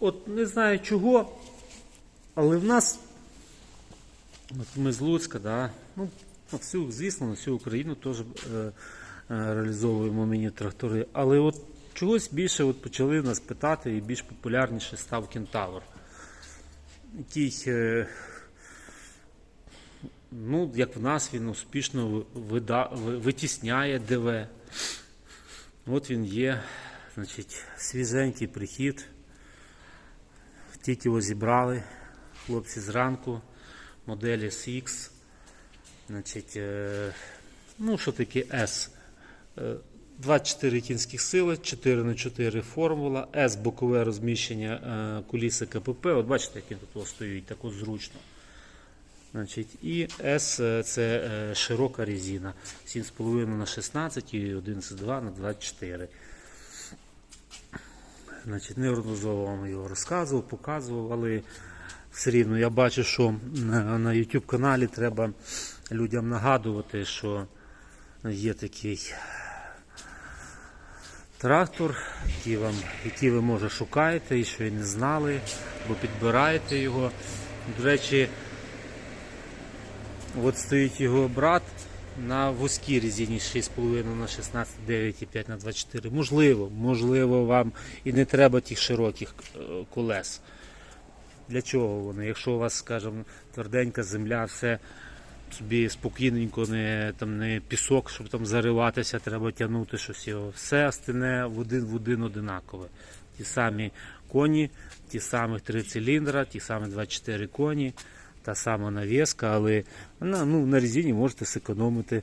От не знаю чого, але в нас, от ми з Луцька, да, ну, всю, звісно, на всю Україну теж е, е, реалізовуємо міні-трактори. Але от чогось більше от почали нас питати і більш популярніше став кентавр. Який, е, ну, як в нас, він успішно вида, витісняє ДВ. От він є, значить, свіженький прихід. Тільки його зібрали хлопці зранку, модель SX. Значить, е, ну, що таке S? Е, 24 кінських сили, 4 на 4 формула, S бокове розміщення е, куліси КПП. От бачите, як він тут стоїть, так от зручно. Значить, і S е, це е, широка резина. 7,5 на 16 і 11,2 на 24. Значить, неодноразово вам його розказував, показував, але все рівно я бачу, що на, YouTube каналі треба людям нагадувати, що є такий трактор, який, вам, який ви може шукаєте і що і не знали, бо підбираєте його. До речі, от стоїть його брат на вузькій резині 6,5 на 16, 9,5 на 24. Можливо, можливо, вам і не треба тих широких е, колес. Для чого вони? Якщо у вас, скажімо, тверденька земля, все собі спокійненько, не, там, не пісок, щоб там зариватися, треба тягнути щось його. Все остальне в один в один одинакове. Ті самі коні, ті самі три циліндра, ті самі 24 коні, та сама навіска, але на, ну, на резині можете зекономити.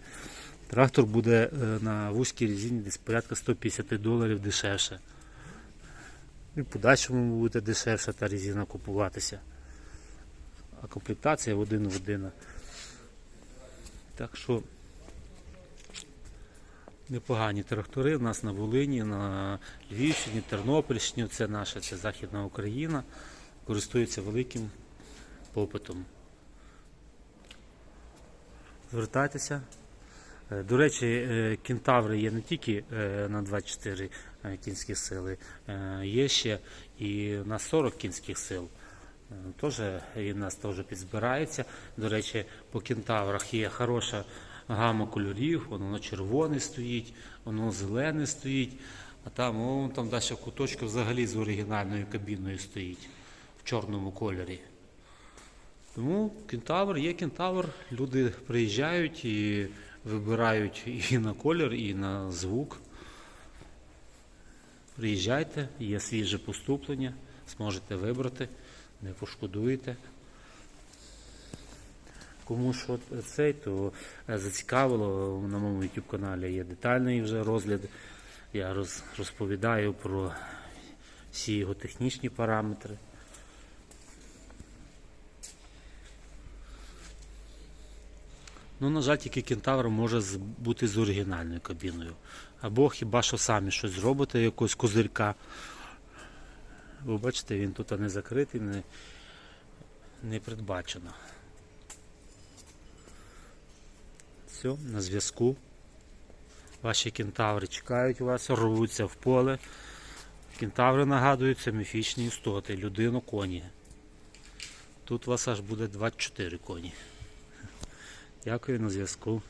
Трактор буде е, на вузькій резині десь порядка 150 доларів дешевше. І в подальшому буде дешевше та резина купуватися. А комплектація в один в один. Так що непогані трактори у нас на Волині, на Львівщині, Тернопільщині, це наша, це Західна Україна, користуються великим попитом. Звертайтеся. Е, До речі, е, кентаври є не тільки е, на 24 е, кінські сили, є ще і на 40 кінських сил. Теж і нас теж підзбирається. До речі, по кентаврах є хороша гама кольорів, воно червоний стоїть, воно зелений стоїть, а там, о, там далі в куточку взагалі з оригінальною кабіною стоїть в чорному кольорі. Тому кентавр є кентавр. Люди приїжджають і вибирають і на колір, і на звук. Приїжджайте, є свіже поступлення, зможете вибрати, не пошкодуєте. Кому що цей, то е, зацікавило, на моєму YouTube каналі є детальний вже розгляд. Я розповідаю про всі його технічні параметри. Ну, на жаль, тільки кентавр може бути з оригінальною кабіною. Або хіба що самі щось зробите, якогось козирка. Ви бачите, він тут не закритий, не, не передбачено. Все, на зв'язку. Ваші кентаври чекають вас, рвуться в поле. Кентаври нагадують, це міфічні істоти, людину, коні. Тут у вас аж буде 24 коні. Дякую на зв'язку.